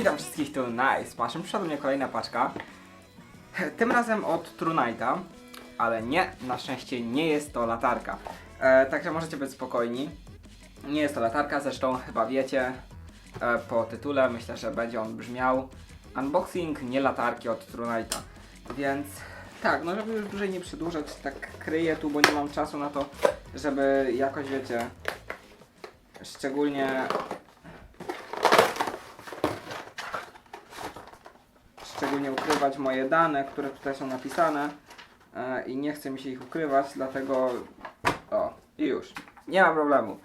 Witam wszystkich tu Nice. Maszyn przyszła mnie kolejna paczka. Tym razem od Trunite'a, ale nie, na szczęście nie jest to latarka. E, także możecie być spokojni. Nie jest to latarka, zresztą chyba wiecie e, po tytule, myślę, że będzie on brzmiał Unboxing nie latarki od Trunite'a. Więc tak, no żeby już dłużej nie przedłużać, tak kryję tu, bo nie mam czasu na to, żeby jakoś wiecie, szczególnie szczególnie ukrywać moje dane, które tutaj są napisane e, i nie chcę mi się ich ukrywać, dlatego o, i już, nie ma problemu.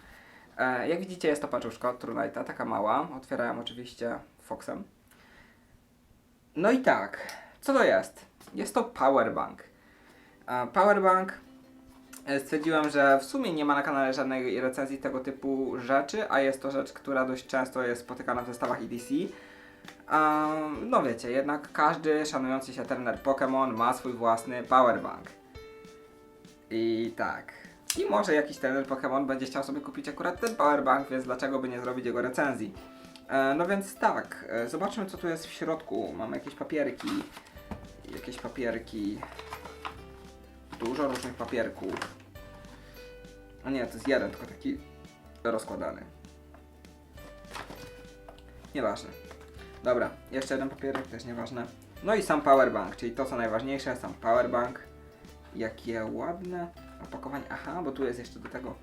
E, jak widzicie jest to paczuszka od Trunite'a, taka mała, otwierałem oczywiście Foxem. No i tak, co to jest? Jest to powerbank. E, powerbank stwierdziłem, że w sumie nie ma na kanale żadnej recenzji tego typu rzeczy, a jest to rzecz, która dość często jest spotykana w zestawach EDC. Um, no wiecie, jednak każdy szanujący się trener Pokémon ma swój własny powerbank. I tak. I może jakiś trener Pokémon będzie chciał sobie kupić akurat ten powerbank, więc dlaczego by nie zrobić jego recenzji? E, no więc tak, e, zobaczmy co tu jest w środku. Mamy jakieś papierki. Jakieś papierki. Dużo różnych papierków. A nie, to jest jeden, tylko taki rozkładany. Nieważne. Dobra, jeszcze jeden papierek, też nieważne. No i sam powerbank, czyli to co najważniejsze, sam powerbank. Jakie ładne opakowanie. Aha, bo tu jest jeszcze do tego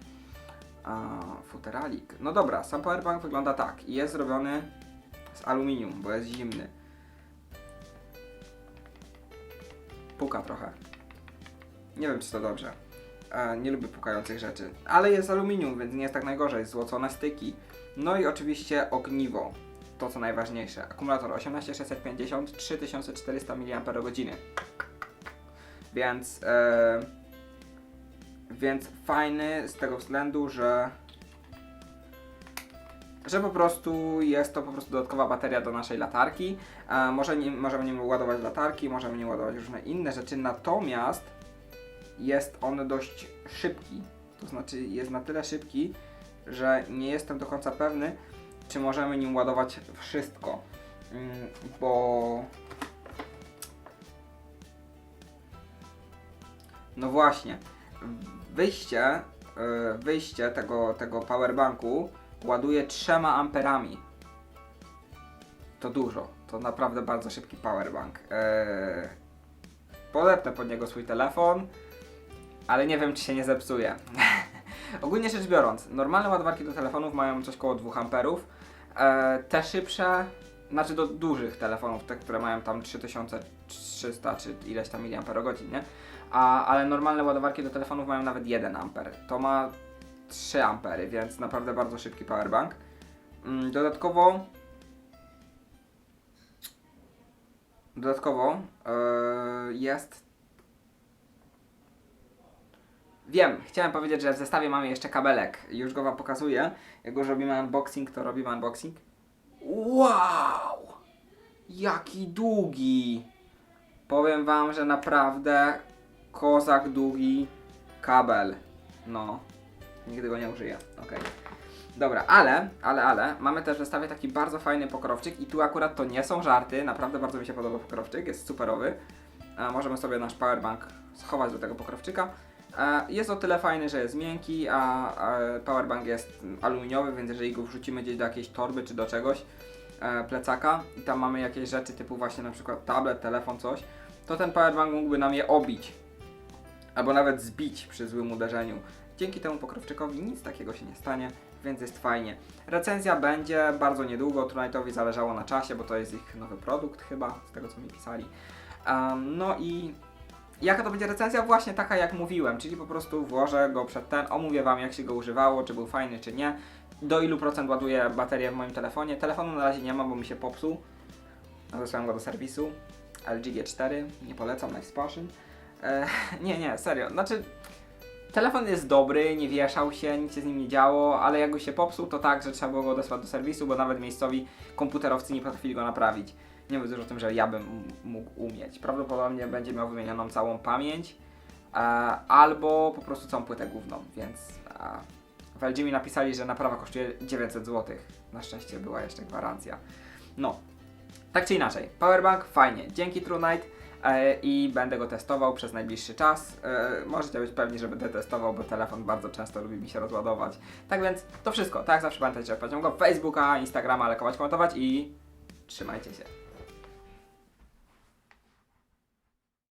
a, futeralik. No dobra, sam powerbank wygląda tak. Jest zrobiony z aluminium, bo jest zimny. Puka trochę. Nie wiem, czy to dobrze. E, nie lubię pukających rzeczy. Ale jest aluminium, więc nie jest tak najgorzej. Złocone styki. No i oczywiście ogniwo to co najważniejsze. Akumulator 18650, 3400 mAh. Więc, e, więc fajny z tego względu, że że po prostu jest to po prostu dodatkowa bateria do naszej latarki. E, może nim, możemy nim ładować latarki, możemy nim ładować różne inne rzeczy, natomiast jest on dość szybki. To znaczy jest na tyle szybki, że nie jestem do końca pewny, czy możemy nim ładować wszystko. Mm, Bo. No właśnie. Wyjście, y, wyjście tego, tego powerbanku ładuje 3 amperami. To dużo. To naprawdę bardzo szybki powerbank. Eee, podepnę pod niego swój telefon, ale nie wiem, czy się nie zepsuje. Ogólnie rzecz biorąc, normalne ładowarki do telefonów mają coś koło 2 amperów. E, te szybsze, znaczy do dużych telefonów, te, które mają tam 3300 czy ileś tam miliamperogodzin, nie? A, ale normalne ładowarki do telefonów mają nawet 1 amper. To ma 3 ampery, więc naprawdę bardzo szybki powerbank. Mm, Dodatkowo Dodatkowo e, jest Wiem, chciałem powiedzieć, że w zestawie mamy jeszcze kabelek. Już go wam pokazuję. Jak już robimy unboxing, to robimy unboxing. Wow! Jaki długi! Powiem wam, że naprawdę kozak długi kabel. No, nigdy go nie użyję. Okej. Dobra, ale, ale, ale, mamy też w zestawie taki bardzo fajny pokrowczyk i tu akurat to nie są żarty, naprawdę bardzo mi się podoba pokrowczyk, jest superowy. A możemy sobie nasz powerbank schować do tego pokrowczyka. E, Jest o tyle fajny, że jest miękki, a powerbank jest aluminiowy, więc jeżeli go wrzucimy gdzieś do jakiejś torby czy do czegoś, e, plecaka i tam mamy jakieś rzeczy typu właśnie na przykład tablet, telefon, coś, to ten powerbank mógłby nam je obić. Albo nawet zbić przy złym uderzeniu. Dzięki temu pokrowczykowi nic takiego się nie stanie, więc jest fajnie. Recenzja będzie bardzo niedługo, Trunite'owi zależało na czasie, bo to jest ich nowy produkt chyba, z tego co mi pisali. Um, no i Jaka to będzie recenzja? Właśnie taka jak mówiłem, czyli po prostu włożę go przed ten, omówię Wam jak się go używało, czy był fajny, czy nie, do ilu procent ładuje baterię w moim telefonie. Telefonu na razie nie ma, bo mi się popsuł. Zesłałem go do serwisu. LG G4, nie polecam, nice passion. E, nie, nie, serio, znaczy telefon jest dobry, nie wieszał się, nic się z nim nie działo, ale jak go się popsuł, to tak, że trzeba było go odesłać do serwisu, bo nawet miejscowi komputerowcy nie potrafili go naprawić. Nie mówiąc już o tym, że ja bym mógł umieć. Prawdopodobnie będzie miał wymienioną całą pamięć, e, albo po prostu całą płytę główną, więc e, w LG mi napisali, że naprawa kosztuje 900 zł. Na szczęście była jeszcze gwarancja. No, Tak czy inaczej, powerbank fajnie, dzięki TrueNight e, i będę go testował przez najbliższy czas. E, możecie być pewni, że będę testował, bo telefon bardzo często lubi mi się rozładować. Tak więc to wszystko. Tak zawsze pamiętajcie, że pociągam Facebooka, Instagrama, lajkować, komentować i trzymajcie się.